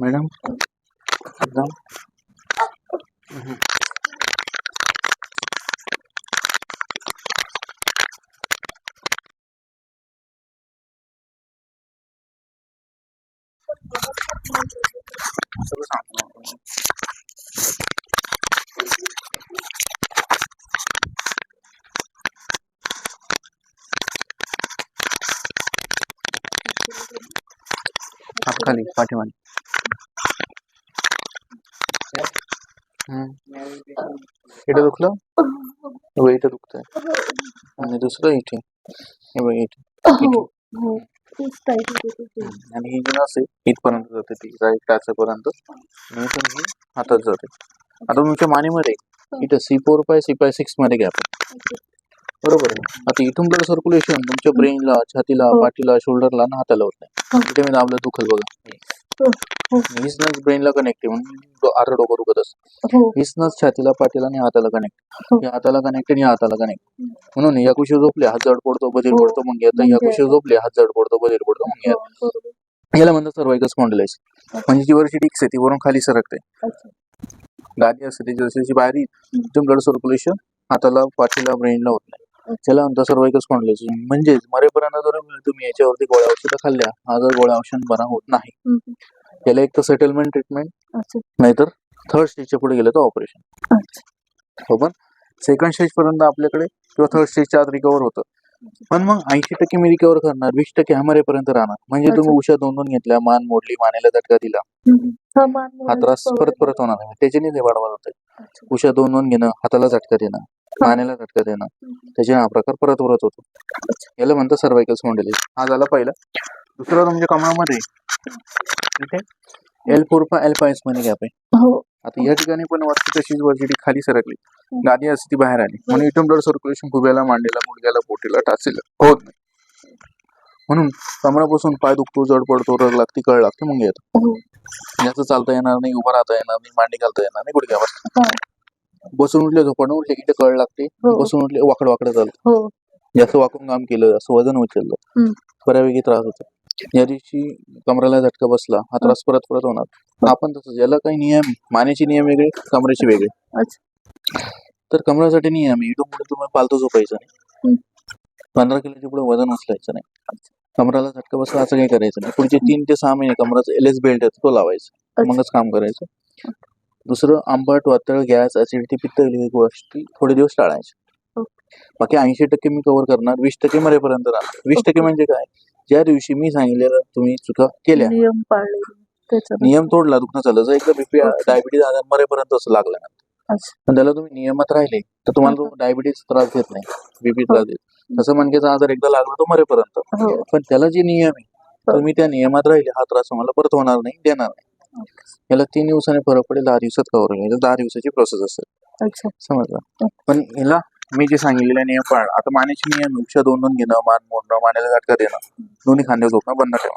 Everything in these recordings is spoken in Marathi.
मॅडम. एकदम खाली पाठीमागे. इथं दुखलं? हे इथं दुखतंय. आणि दुसरं इथे. हे बघ इथे. हो हो. आणि ही जी आहे इथपर्यंत जाते ती राईट टाचापर्यंत आणि इथून ही हातात जाते. आता तुमच्या मानेमध्ये इथं सी फोर पाय सी पाय सिक्समध्ये आहे. बरोबर आहे. आता इथून ब्लड सर्क्युलेशन तुमच्या ब्रेनला छातीला हो. पाठीला शोल्डरला ना हाताला होत हो. नाही इथे मी दाबलं दुखल बघा. हो, हो. हीच नस ब्रेनला कनेक्ट आहे म्हणून अर्ध डोकं दुखत असतं हो हीच नस छातीला पाठीला आणि हाताला हो. कनेक्ट या हाताला कनेक्ट आणि या हाताला कनेक्ट म्हणून या कुशी झोपले हात जड पडतो बधीर हो. पडतो मग येतं या म्हणजे- कुशी झोपले हात जड पडतो बधीर पडतो मग हो, येतं. याला म्हणतात सर्वायकल स्पॉन्डिलाइस म्हणजे जी वरची डिक्स आहे ती वरून खाली सरकते. गादी असते ती जशी जशी बाहेर ब्लड सर्क्युलेशन हाताला पाठीला ब्रेनला होत नाही त्याला म्हणतात सर्वायकल स्पॉन्डिलाइस म्हणजेच मरेपर्यंत जर तुम्ही याच्यावरती गोळ्या औषधं खाल्ल्या हा जर गोळ्या औषध बरा होत नाही. हम्म. याला एक तर सेटलमेंट ट्रीटमेंट नाहीतर थर्ड स्टेजच्या पुढे गेलं तर ऑपरेशन हो पण सेकंड स्टेज पर्यंत आपल्याकडे किंवा थर्ड स्टेजच्या आत रिकवर होतं. पण मग ऐंशी टक्के मी रिकवर करणार वीस टक्के हमारेपर्यंत राहणार. म्हणजे तुम्ही. उशा दोन दोन घेतल्या मान मोडली मानेला झटका दिला. हा त्रास परत परत होणार नाही त्याच्याने वाढवत होते अच्छा. उशा दोन दोन घेणं हाताला झटका देणं मानेला झटका देणं. त्याच्याने हा प्रकार परत परत होतो. याला म्हणतात सर्वायकल स्पॉन्डिलाइस हा झाला पहिला. दुसरा तुमच्या कमळामध्ये. एल फोर पा एल फायमध्ये गॅप आहे हो. आता या ठिकाणी पण वरती तशीच वरची खाली सरकली गादी असते ती बाहेर आली. म्हणून इथून ब्लड सर्क्युलेशन खुब्याला मांडीला मुडग्याला बोटीला टाचीला होत नाही. म्हणून कमरापासून पाय दुखतो जड पडतो रग लागते कळ लागते मग येतो. हो. जास्त चालता येणार नाही उभं राहता येणार नाही मांडी घालता येणार नाही गुडघ्यावर. हा. बसून उठले झोपणं उठले की कळ लागते हो. बसून उठले वाकड वाकड चालतं हो. जास्त वाकून काम केलं जास्त वजन उचललं. हम्म. बऱ्यापैकी त्रास होतो. या दिवशी कमराला झटका बसला हा त्रास परत परत होणार. आपण तसं ज्याला काही नियम आहे, मानेचे नियम वेगळे कमरेचे वेगळे. अच्छा. तर कमरासाठी नियम आहे पुढे तुम्ही पालतो झोपायचं नाही. हम्म. पंधरा किलोच्या पुढे वजन उचलायचं नाही. कमराला झटका बसला असं काही करायचं नाही. पुढचे तीन ते सहा महिने कमराचा एल एस बेल्ट आहे तो लावायचा. मगच काम करायचं. दुसरं आंबट वातळ गॅस ऍसिडिटी पित्त गोष्टी थोडे दिवस टाळायच्या हो. बाकी ऐंशी टक्के मी कव्हर करणार वीस टक्के मरेपर्यंत राहणार. वीस टक्के म्हणजे काय? ज्या दिवशी मी सांगितलेलं तुम्ही चुका केल्या. नियम तोडला दुखणं चाललं जर एकदा बीपी. डायबिटीज आजार मरेपर्यंत असं लागलं. पण त्याला तुम्ही नियमात राहिले तर तुम्हाला डायबिटीज त्रास देत नाही. बीपी त्रास देत तसं मणक्याचा आजार एकदा लागला तो मरेपर्यंत. हो. पण त्याला जे नियम आहे तुम्ही त्या नियमात राहिले हा त्रास तुम्हाला परत होणार नाही देणार नाही. याला तीन दिवसाने फरक पडेल दहा दिवसात कव्हर होईल. दहा दिवसाची प्रोसेस असेल. समजलं? पण याला मी जे सांगितलेले नियम पाळ. आता मानेचे नियम. उशा दोन दोन घेणं मान मोडणं मानेला झटका देणं. दोन्ही खांद्यावर झोपणं बंद ठेवा.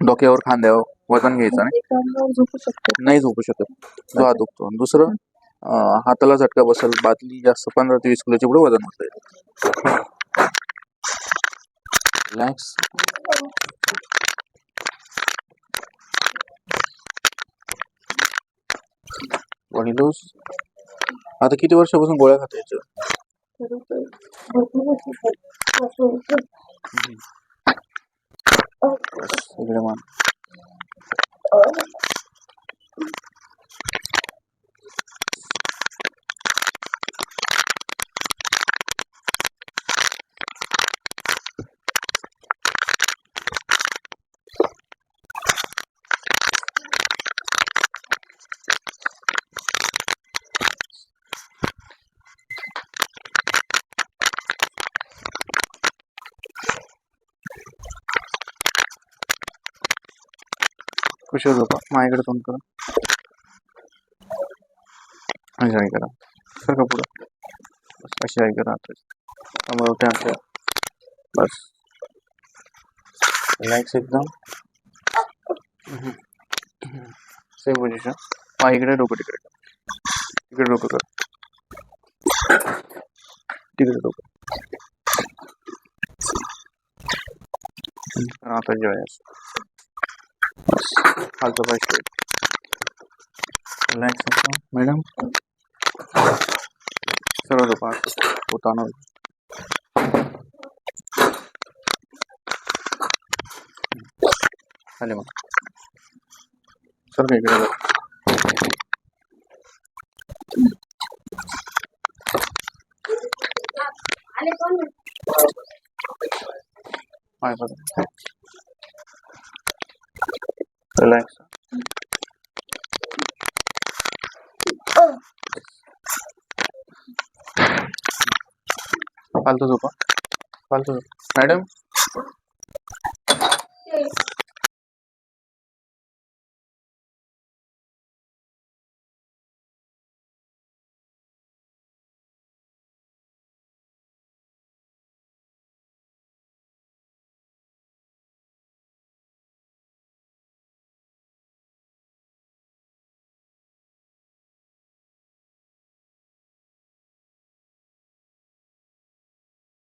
डोक्यावर खांद्यावर वजन घ्यायचं नाही झोपू शकतो. नाही झोपू शकत. जो हात दुखतो. दुसरं हाताला झटका बसेल बादली जास्त पंधरा ते वीस किलोच्या पुढे वजन होत रिलॅक्स बॉडी लूज आता किती वर्षापासून गोळ्या खाता याच्या मान. कशी झोपा माझ्याकडे तोंड करा. अशी आई करा. सर पुढं? बस अशी आई करा आता. कमर उठ्या उठ्या बस. रिलॅक्स एकदम सेम पोझिशन हा इकडे डोकं तिकडे. तिकडे डोकं कर. तिकडे डोकं. आता जेवायचं. बस खालचं पाय स्ट्रेट रिलॅक्स मॅडम सरळ झोपा होताना खाली मग सर काय इकडे बघ. आले फालतू झोपा. फालतू झोपा. मॅडम?